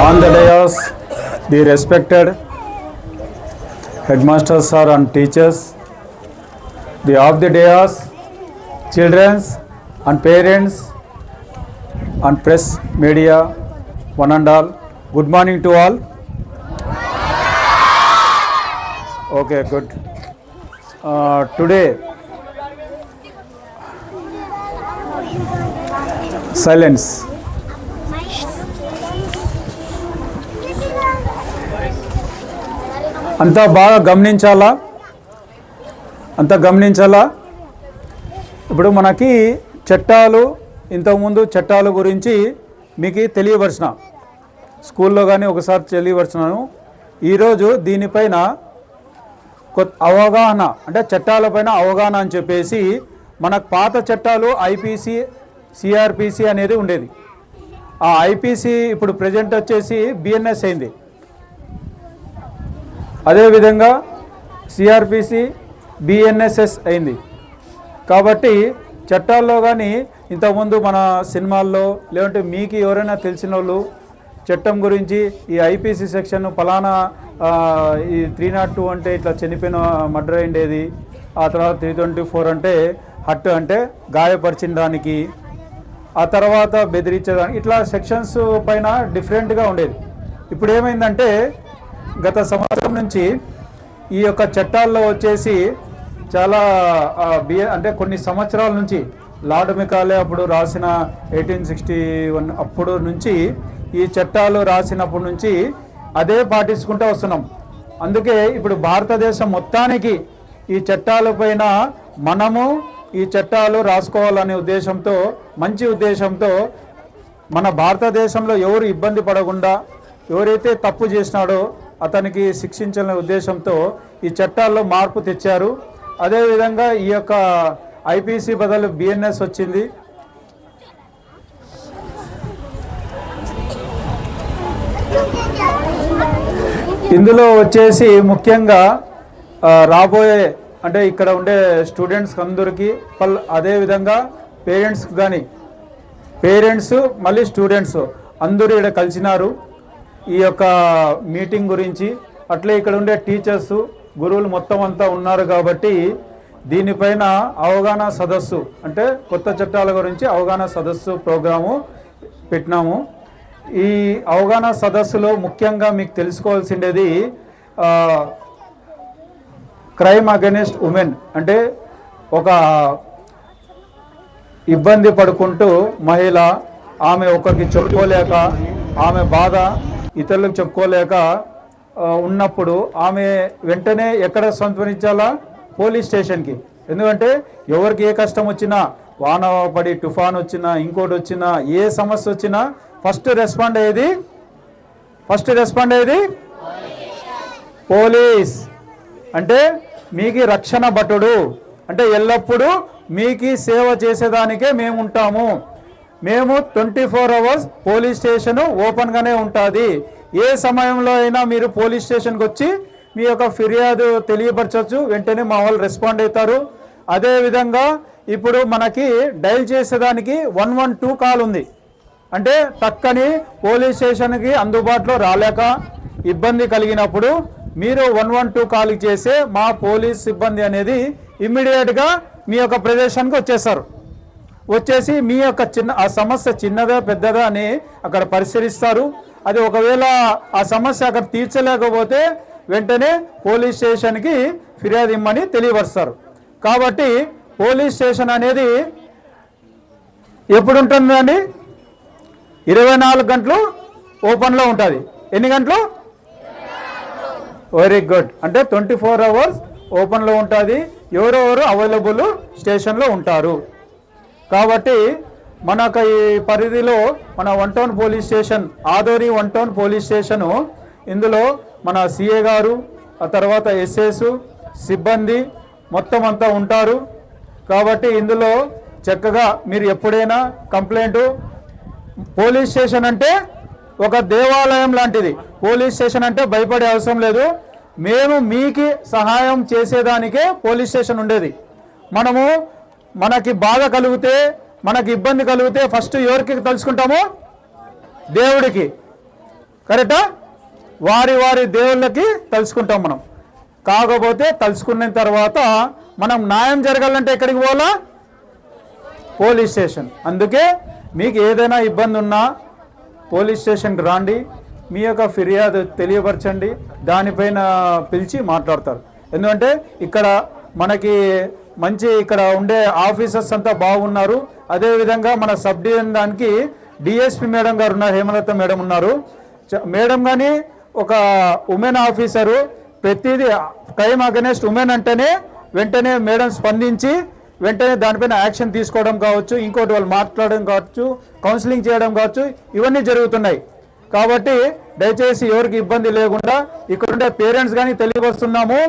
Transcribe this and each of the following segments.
On the dais, the respected headmasters sir and teachers, the of the dais, children and parents and press media, one and all, good morning to all. Okay, good. Uh, today, silence. అంతా బాగా గమనించాలా అంతా గమనించాలా ఇప్పుడు మనకి చట్టాలు ఇంతకుముందు చట్టాల గురించి మీకు తెలియవరిచిన స్కూల్లో కానీ ఒకసారి తెలియవరిచినాను ఈరోజు దీనిపైన కొ అవగాహన అంటే చట్టాలపైన అవగాహన అని చెప్పేసి మనకు పాత చట్టాలు ఐపీసీ సిఆర్పిసి అనేది ఉండేది ఆ ఐపీసీ ఇప్పుడు ప్రజెంట్ వచ్చేసి బిఎన్ఎస్ అయింది అదేవిధంగా సిఆర్పిసి బిఎన్ఎస్ఎస్ అయింది కాబట్టి చట్టాల్లో కానీ ఇంతకుముందు మన సినిమాల్లో లేదంటే మీకు ఎవరైనా తెలిసిన వాళ్ళు చట్టం గురించి ఈ ఐపీసీ సెక్షన్ ఫలానా ఈ త్రీ నాట్ టూ అంటే ఇట్లా చనిపోయిన మర్డర్ అయిండేది ఆ తర్వాత త్రీ ట్వంటీ ఫోర్ అంటే హట్ అంటే గాయపరిచిన దానికి ఆ తర్వాత బెదిరించేదానికి ఇట్లా సెక్షన్స్ పైన డిఫరెంట్గా ఉండేది ఇప్పుడు ఏమైందంటే గత సంవత్సరం నుంచి ఈ యొక్క చట్టాల్లో వచ్చేసి చాలా బిఏ అంటే కొన్ని సంవత్సరాల నుంచి లార్డ్ మికాలే అప్పుడు రాసిన ఎయిటీన్ సిక్స్టీ వన్ అప్పుడు నుంచి ఈ చట్టాలు రాసినప్పటి నుంచి అదే పాటించుకుంటూ వస్తున్నాం అందుకే ఇప్పుడు భారతదేశం మొత్తానికి ఈ చట్టాల పైన మనము ఈ చట్టాలు రాసుకోవాలనే ఉద్దేశంతో మంచి ఉద్దేశంతో మన భారతదేశంలో ఎవరు ఇబ్బంది పడకుండా ఎవరైతే తప్పు చేసినాడో అతనికి శిక్షించాలనే ఉద్దేశంతో ఈ చట్టాల్లో మార్పు తెచ్చారు అదేవిధంగా ఈ యొక్క ఐపీసీ బదులు బిఎన్ఎస్ వచ్చింది ఇందులో వచ్చేసి ముఖ్యంగా రాబోయే అంటే ఇక్కడ ఉండే స్టూడెంట్స్ అందరికీ పల్ అదేవిధంగా పేరెంట్స్కి కానీ పేరెంట్స్ మళ్ళీ స్టూడెంట్స్ అందరూ ఇక్కడ కలిసినారు ఈ యొక్క మీటింగ్ గురించి అట్లే ఇక్కడ ఉండే టీచర్స్ గురువులు మొత్తం అంతా ఉన్నారు కాబట్టి దీనిపైన అవగాహన సదస్సు అంటే కొత్త చట్టాల గురించి అవగాహన సదస్సు ప్రోగ్రాము పెట్టినాము ఈ అవగాహన సదస్సులో ముఖ్యంగా మీకు తెలుసుకోవాల్సిండేది క్రైమ్ అగెనిస్ట్ ఉమెన్ అంటే ఒక ఇబ్బంది పడుకుంటూ మహిళ ఆమె ఒకరికి చెప్పుకోలేక ఆమె బాధ ఇతరులకు చెప్పుకోలేక ఉన్నప్పుడు ఆమె వెంటనే ఎక్కడ సంతరించాలా పోలీస్ స్టేషన్కి ఎందుకంటే ఎవరికి ఏ కష్టం వచ్చినా వాన పడి తుఫాన్ వచ్చినా ఇంకోటి వచ్చినా ఏ సమస్య వచ్చినా ఫస్ట్ రెస్పాండ్ అయ్యేది ఫస్ట్ రెస్పాండ్ అయ్యేది పోలీస్ అంటే మీకు రక్షణ భటుడు అంటే ఎల్లప్పుడూ మీకు సేవ చేసేదానికే మేము ఉంటాము మేము twenty four hours police station ఓపెన్గానే ఉంటుంది ఏ సమయంలో అయినా మీరు పోలీస్ స్టేషన్కి వచ్చి మీ యొక్క ఫిర్యాదు తెలియపరచవచ్చు వెంటనే మా వాళ్ళు రెస్పాండ్ అవుతారు అదేవిధంగా ఇప్పుడు మనకి డైల్ చేసేదానికి వన్ వన్ టూ కాల్ ఉంది అంటే తక్కని పోలీస్ స్టేషన్కి అందుబాటులో రాలేక ఇబ్బంది కలిగినప్పుడు మీరు వన్ వన్ టూ కాల్ చేసే మా పోలీస్ సిబ్బంది అనేది ఇమ్మీడియట్గా మీ యొక్క ప్రదేశానికి వచ్చేస్తారు వచ్చేసి మీ యొక్క చిన్న ఆ సమస్య చిన్నదా పెద్దదా అని అక్కడ పరిశీలిస్తారు అది ఒకవేళ ఆ సమస్య అక్కడ తీర్చలేకపోతే వెంటనే పోలీస్ స్టేషన్కి ఫిర్యాదు ఇమ్మని తెలియపరుస్తారు కాబట్టి పోలీస్ స్టేషన్ అనేది ఎప్పుడు ఉంటుందండి ఇరవై నాలుగు గంటలు ఓపెన్లో ఉంటుంది ఎన్ని గంటలు వెరీ గుడ్ అంటే ట్వంటీ ఫోర్ అవర్స్ ఓపెన్లో ఉంటుంది ఎవరెవరు అవైలబుల్ స్టేషన్లో ఉంటారు కాబట్టి మనకు ఈ పరిధిలో మన one town police station Adoni one town police station ఇందులో మన సిఏ గారు ఆ తర్వాత ఎస్ఎస్ సిబ్బంది మొత్తం అంతా ఉంటారు కాబట్టి ఇందులో చక్కగా మీరు ఎప్పుడైనా కంప్లైంట్ పోలీస్ స్టేషన్ అంటే ఒక దేవాలయం లాంటిది పోలీస్ స్టేషన్ అంటే భయపడే అవసరం లేదు మేము మీకు సహాయం చేసేదానికే పోలీస్ స్టేషన్ ఉండేది మనము మనకి బాధ కలిగితే మనకి ఇబ్బంది కలిగితే ఫస్ట్ ఎవరికి తలుచుకుంటాము దేవుడికి కరెక్టా వారి వారి దేవుళ్ళకి తలుచుకుంటాం మనం కాకపోతే తలుచుకున్న తర్వాత మనం న్యాయం జరగాలంటే ఎక్కడికి పోవాలా పోలీస్ స్టేషన్ అందుకే మీకు ఏదైనా ఇబ్బంది ఉన్నా పోలీస్ స్టేషన్కి రాండి మీ యొక్క ఫిర్యాదు తెలియపరచండి దానిపైన పిలిచి మాట్లాడతారు ఎందుకంటే ఇక్కడ మనకి మంచి ఇక్కడ ఉండే ఆఫీసర్స్ అంతా బాగున్నారు అదేవిధంగా మన సబ్ డివిజన్ దానికి డిఎస్పి మేడం గారు ఉన్నారు హేమలత మేడం ఉన్నారు మేడం కానీ ఒక ఉమెన్ ఆఫీసరు ప్రతిదీ క్రైమ్ అగెనెస్ట్ ఉమెన్ అంటేనే వెంటనే మేడం స్పందించి వెంటనే దానిపైన యాక్షన్ తీసుకోవడం కావచ్చు ఇంకోటి వాళ్ళు మాట్లాడడం కావచ్చు కౌన్సిలింగ్ చేయడం కావచ్చు ఇవన్నీ జరుగుతున్నాయి కాబట్టి దయచేసి ఎవరికి ఇబ్బంది లేకుండా ఇక్కడుండే పేరెంట్స్ కానీ తెలియవస్తున్నాము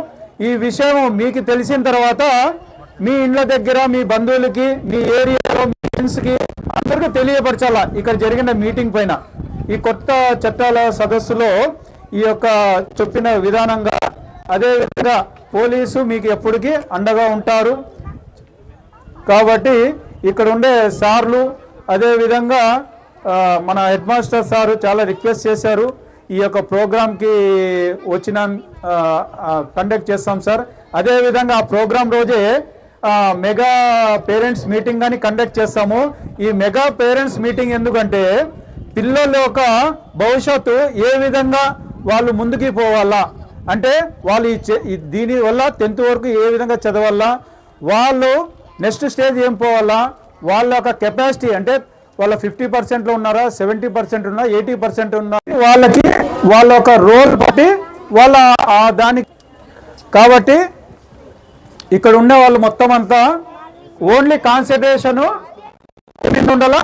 ఈ విషయం మీకు తెలిసిన తర్వాత మీ ఇండ్ల దగ్గర మీ బంధువులకి మీ ఏరియాలో మీ ఫ్రెండ్స్కి అందరికీ తెలియపరచాలా ఇక్కడ జరిగిన మీటింగ్ పైన ఈ కొత్త చట్టాల సదస్సులో ఈ యొక్క చెప్పిన విధానంగా అదేవిధంగా పోలీసు మీకు ఎప్పటికీ అండగా ఉంటారు కాబట్టి ఇక్కడ ఉండే సార్లు అదేవిధంగా మన హెడ్ మాస్టర్ సారు చాలా రిక్వెస్ట్ చేశారు ఈ యొక్క ప్రోగ్రామ్కి వచ్చిన కండక్ట్ చేస్తాం సార్ అదేవిధంగా ఆ ప్రోగ్రాం రోజే మెగా పేరెంట్స్ మీటింగ్ కానీ కండక్ట్ చేస్తాము ఈ మెగా పేరెంట్స్ మీటింగ్ ఎందుకంటే పిల్లల యొక్క భవిష్యత్తు ఏ విధంగా వాళ్ళు ముందుకు పోవాలా అంటే వాళ్ళు దీని దీనివల్ల టెన్త్ వరకు ఏ విధంగా చదవాలా వాళ్ళు నెక్స్ట్ స్టేజ్ ఏం పోవాలా వాళ్ళ యొక్క కెపాసిటీ అంటే వాళ్ళ ఫిఫ్టీ పర్సెంట్లో ఉన్నారా సెవెంటీ పర్సెంట్ ఉన్నా ఎయిటీ పర్సెంట్ ఉన్నా వాళ్ళకి వాళ్ళ యొక్క రోల్ బట్టి వాళ్ళ దానికి కాబట్టి ఇక్కడ ఉండే వాళ్ళు మొత్తం అంతా ఓన్లీ కాన్సన్ట్రేషను ఉండాలా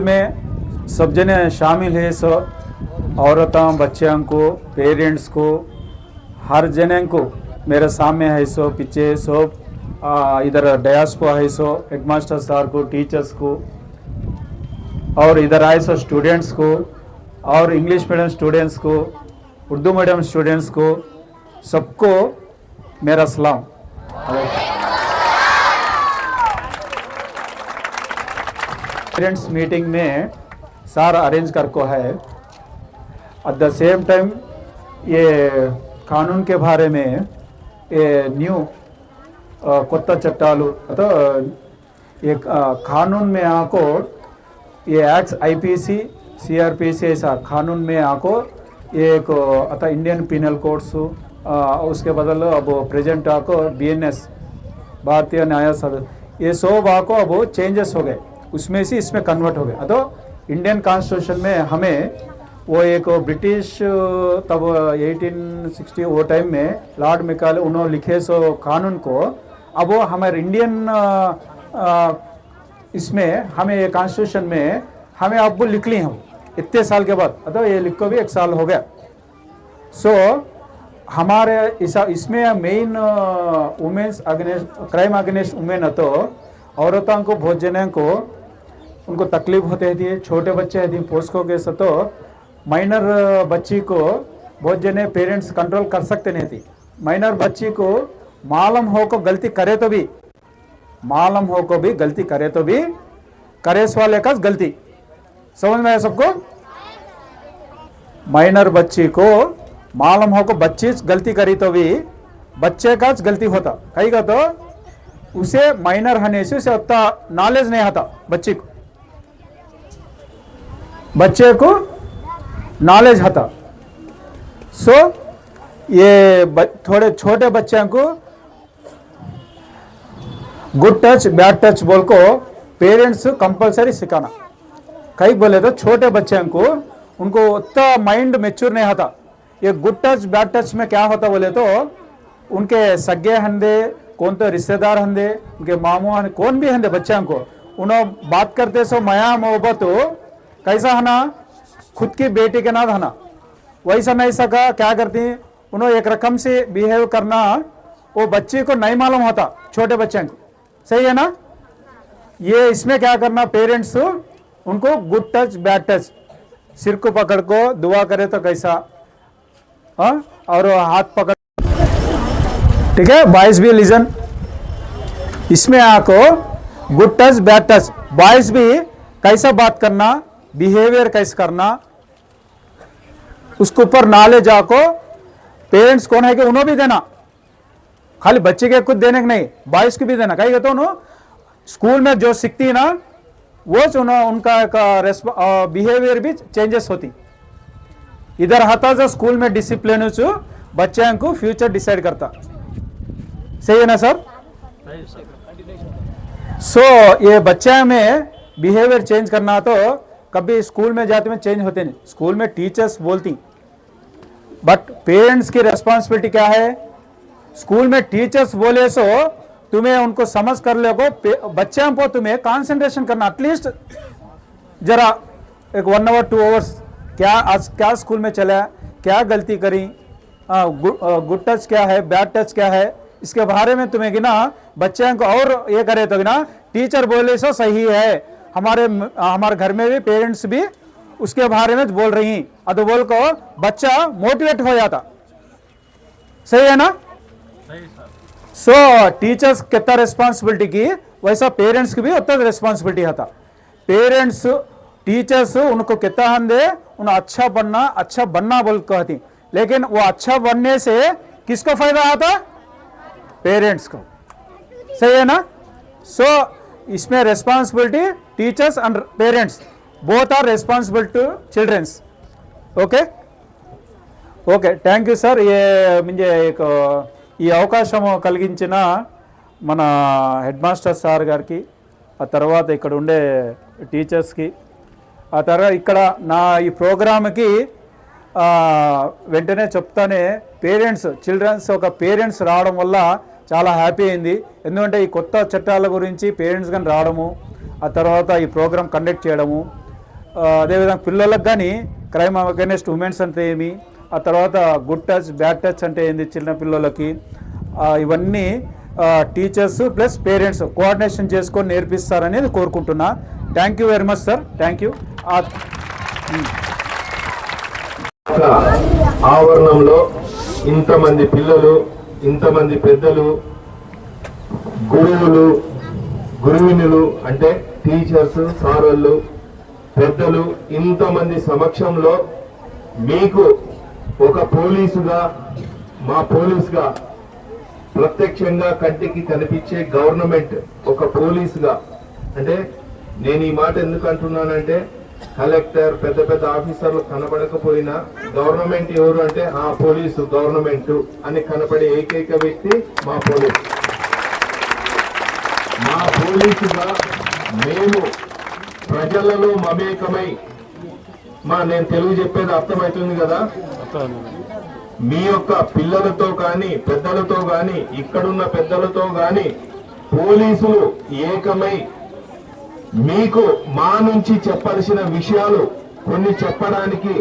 में सब जने शामिल है सो औरतों बच्चों को पेरेंट्स को हर जने को मेरे सामने है सो पीछे सो आ, इधर डयास्को आए सो हेड मास्टर सार को टीचर्स को और इधर आए सो स्टूडेंट्स को और इंग्लिश मीडियम स्टूडेंट्स को उर्दू मीडियम स्टूडेंट्स को सबको मेरा सलाम स्टूडेंट्स मीटिंग में सार अरेंज कर को है एट द सेम टाइम ये कानून के बारे में ये न्यू కొత్త చట్టాలు అతో ये अ, कानून में आको ये एक्ट आईपीसी सीआरपीसी ऐसा कानून में आको ये एक अतः इंडियन पिनल कोड्स उसके बदल अब प्रेजेंट आको बीएनएस भारतीय न्याय सद ये सब आको अब चेंजेस हो गए उसमें से इसमें कन्वर्ट हो गए अतो इंडियन कॉन्स्टिट्यूशन में हमें वो एक ब्रिटिश तब 1860 वो टाइम में लॉर्ड मिकाले उन्होंने लिखे सो कानून को अब वो हमारे इंडियन इसमें हमें ये कॉन्स्टिट्यूशन में हमें अब लिख ली हम इतने साल के बाद अतः ये लिख को भी एक साल हो गया सो so, हमारे इसमें main women's against crime against women तो औरतों को बहुत को उनको तकलीफ होते थी छोटे बच्चे यदि पोस्को के तो माइनर बच्ची को बहुत जने पेरेंट्स कंट्रोल कर सकते नहीं थे माइनर बच्ची को मालम हो को गलती करे तो भी मालम हो को भी गलती करे तो भी करेस वाले का गलती समझ में आया सबको माइनर बच्ची को मालूम हो को बच्ची गलती करी तो भी बच्चे का गलती होता कही का तो उसे माइनर होने से उसे उतना नॉलेज नहीं आता बच्चे को बच्चे को नॉलेज आता सो so, ये थोड़े छोटे बच्चों को गुड टच बैड टच बोल को पेरेंट्स कंपलसरी सिखाना कहीं बोले तो छोटे बच्चे को उनको उतना माइंड मेच्योर नहीं आता ये गुड टच बैड टच में क्या होता बोले तो उनके सगे हंदे कौन तो रिश्तेदार हंदे उनके मामू हंदे कौन भी हंदे बच्चे को उन्होंने बात करते सो माया मोहब्बत हो कैसा हना खुद की बेटी के ना हना वैसा नहीं सका क्या करती उन्होंने एक रकम से बिहेव करना वो बच्चे को नहीं मालूम होता छोटे बच्चे को सही है ना ये इसमें क्या करना पेरेंट्स उनको गुड टच बैड टच सिर को पकड़ को दुआ करे तो कैसा आ? हाँ? और हाथ पकड़ ठीक है बॉयज भी लिजन इसमें आपको good touch bad touch boys भी कैसा बात करना बिहेवियर कैसे करना उसके ऊपर नॉलेज आपको पेरेंट्स कौन है कि उन्होंने भी देना खाली बच्चे के खुद देने के नहीं बॉयज को भी देना कहीं कहते स्कूल में जो सीखती है ना वो उनका एक बिहेवियर भी चेंजेस होती इधर हता जो स्कूल में डिसिप्लिन बच्चे को फ्यूचर डिसाइड करता सही है ना सर सो so, ये बच्चे में बिहेवियर चेंज करना तो कभी स्कूल में जाते में चेंज होते नहीं स्कूल में टीचर्स बोलती बट पेरेंट्स की रेस्पॉन्सिबिलिटी क्या है स्कूल में टीचर्स बोले सो तुम्हें उनको समझ कर लोगो बच्चे को तुम्हें कॉन्सेंट्रेशन करना एटलीस्ट जरा एक वन आवर टू आवर्स क्या आज क्या स्कूल में चला क्या गलती करी गुड टच क्या है बैड टच क्या है इसके बारे में तुम्हें ना बच्चे को और ये करे तो ना टीचर बोले सो सही है हमारे हमारे घर में भी पेरेंट्स भी उसके बारे में बोल रही अद बोल को बच्चा मोटिवेट हो जाता सही है ना सो टीचर्स कितना रिस्पांसिबिलिटी की वैसा पेरेंट्स की भी उतना रिस्पांसिबिलिटी है था पेरेंट्स टीचर्स उनको कितना हम दे उन्हें अच्छा बनना अच्छा बनना बोल कहती लेकिन वो अच्छा बनने से किसको फायदा आता पेरेंट्स को सही है ना सो so, इसमें responsibility teachers and parents both are responsible to childrens okay okay thank you sir ये मुझे एक ఈ అవకాశం కలిగించిన మన హెడ్ మాస్టర్ సార్ గారికి ఆ తర్వాత ఇక్కడ ఉండే టీచర్స్కి ఆ తర్వాత ఇక్కడ నా ఈ ప్రోగ్రామ్కి వెంటనే చెప్తానే పేరెంట్స్ చిల్డ్రన్స్ ఒక పేరెంట్స్ రావడం వల్ల చాలా హ్యాపీ అయింది ఎందుకంటే ఈ కొత్త చట్టాల గురించి పేరెంట్స్ కానీ రావడము ఆ తర్వాత ఈ ప్రోగ్రామ్ కండక్ట్ చేయడము అదేవిధంగా పిల్లలకు కానీ క్రైమ్ అగేనెస్ట్ ఉమెన్స్ అంటే ఏమి ఆ తర్వాత గుడ్ టచ్ బ్యాడ్ టచ్ అంటే ఏంది చిన్నపిల్లలకి ఇవన్నీ టీచర్స్ ప్లస్ పేరెంట్స్ కోఆర్డినేషన్ చేసుకొని నేర్పిస్తారనేది కోరుకుంటున్నా thank you very much sir thank you ఆవరణంలో ఇంతమంది పిల్లలు ఇంతమంది పెద్దలు గురువులు గురువినులు అంటే టీచర్స్ సారోళ్ళు పెద్దలు ఇంతమంది సమక్షంలో మీకు ఒక పోలీసుగా మా పోలీసుగా ప్రత్యక్షంగా కంటికి కనిపించే గవర్నమెంట్ ఒక పోలీసుగా అంటే నేను ఈ మాట ఎందుకు అంటున్నానంటే కలెక్టర్ పెద్ద పెద్ద ఆఫీసర్లు కనపడకపోయినా గవర్నమెంట్ ఎవరు అంటే ఆ పోలీసు గవర్నమెంట్ అని కనపడే ఏకైక వ్యక్తి మా పోలీసు మా పోలీసుగా మేము ప్రజలలో మమేకమై మా నేను తెలుగు చెప్పేది అర్థమవుతుంది కదా మీ యొక్క పిల్లలతో కానీ పెద్దలతో కానీ ఇక్కడున్న పెద్దలతో కానీ పోలీసులు ఏకమై మీకు మా నుంచి చెప్పాల్సిన విషయాలు కొన్ని చెప్పడానికి